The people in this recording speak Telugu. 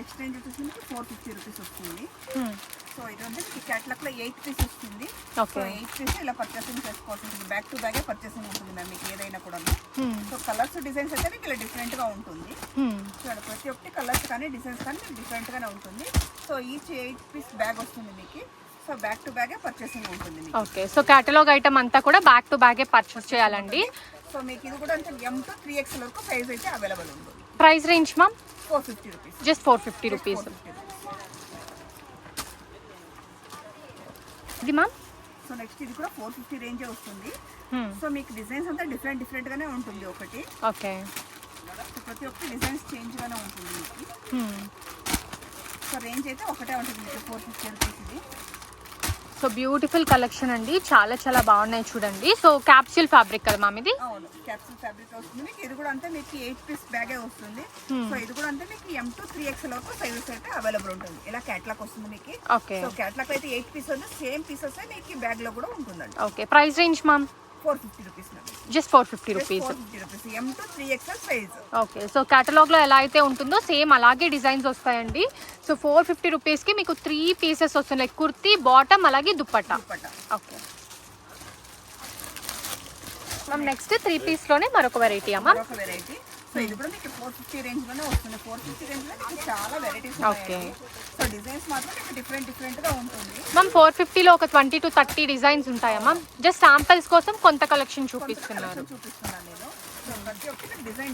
నెక్స్ట్ రేంజ్ వచ్చేసి మీకు ఫోర్ ఫిఫ్టీ రూపీస్ వస్తుంది. Hmm. సో ఇది అంటే మీకు క్యాట్లాగ్లో ఎయిట్ పీస్ వస్తుంది. సో ఓకే ఎయిట్ పీస్ ఇలా పర్చేసింగ్ చేసుకోవాల్సి ఉంటుంది. బ్యాక్ టు బ్యాగే పర్చేసింగ్ ఉంటుంది మ్యామ్ మీకు ఏదైనా కూడా Hmm. సో కలర్స్ డిజైన్స్ అయితే మీకు ఇలా డిఫరెంట్గా ఉంటుంది. Hmm. చూడండి ప్రతి ఒక్కటి కలర్స్ కానీ డిజైన్స్ కానీ మీకు డిఫరెంట్ గానే ఉంటుంది. So each eight piece bag వస్తుంది మీకు. సో బ్యాక్ టు బ్యాగే పర్చేసింగ్ ఉంటుంది ఓకే సో కేటలాగ్ ఐటమ్ అంతా కూడా బ్యాక్ టు బ్యాగే పర్చేస్ చేయాలండి. సో మీకు ఇది కూడా అంటే ఎం టు త్రీ ఎక్స్ వరకు సైజ్ అయితే అవైలబుల్ ఉంటుంది. Price range ma'am four fifty rupees just four fifty rupees ఇది మ్యామ్ సో నెక్స్ట్ ఇది కూడా ఫోర్ ఫిఫ్టీ రేంజే వస్తుంది. Hmm. సో మీకు డిజైన్స్ అంతా డిఫరెంట్ డిఫరెంట్ గానే ఉంటుంది ఒకటి. ఓకే ప్రతి ఒక్కటి డిజైన్స్ చేంజ్ గానే ఉంటుంది. మీకు Hmm. సో రేంజ్ అయితే ఒకటే ఉంటుంది మీకు ఫోర్ ఫిఫ్టీ రూపీస్ ఇది. సో బ్యూటిఫుల్ కలెక్షన్ అండి. చాలా చాలా బాగున్నాయి చూడండి. సో క్యాప్సూల్ ఫ్యాబ్రిక్ కదా మ్యామ్ ఇది? అవును క్యాప్సూల్ ఫ్యాబ్రిక్ వస్తుంది. మీకు ఇది కూడా అంతే మీకు ఎయిట్ పీస్ బ్యాగే వస్తుంది. సో ఇది కూడా అంతే మీకు ఎం టు త్రీ ఎక్స్ వరకు సైజెస్ అయితే అవైలబుల్ ఉంటుంది. ఇలా క్యాట్లాగ్ వస్తుంది మీకు. ఓకే. సో క్యాట్లాగ్ అయితే ఎయిట్ పీస్ ఉంది. సేమ్ పీసెస్ మీకు బ్యాగ్లో కూడా ఉంటుందండి. Okay. Price range ma'am? Four fifty rupees just four fifty rupees four fifty rupees M to three XL size okay so కేటలాగ్లో ఎలా అయితే ఉంటుందో సేమ్ అలాగే డిజైన్స్ వస్తాయండి. సో ఫోర్ ఫిఫ్టీ రూపీస్కి మీకు త్రీ పీసెస్ వస్తున్నాయి. కుర్తీ బాటమ్ అలాగే dupatta okay ma'am next three పీస్లోనే మరొక వెరైటీ అమ్మా మరొక వెరైటీ సో ఇది కూడా మీకు ఫోర్ ఫిఫ్టీ రేంజ్లోనే వస్తుంది. ఫోర్ ఫిఫ్టీ రేంజ్లో మీకు చాలా వెరైటీస్. సో డిజైన్స్ మాత్రం మీకు డిఫరెంట్ డిఫరెంట్గా ఉంటుంది. మ్యామ్ ఫోర్ ఫిఫ్టీలో ఒక ట్వంటీ టు థర్టీ డిజైన్స్ ఉంటాయా మ్యామ్ జస్ట్ శాంపిల్స్ కోసం కొంత కలెక్షన్ చూపిస్తున్నారు. చూపిస్తున్నాను నేను. సో ప్రతి ఒక్కటి డిజైన్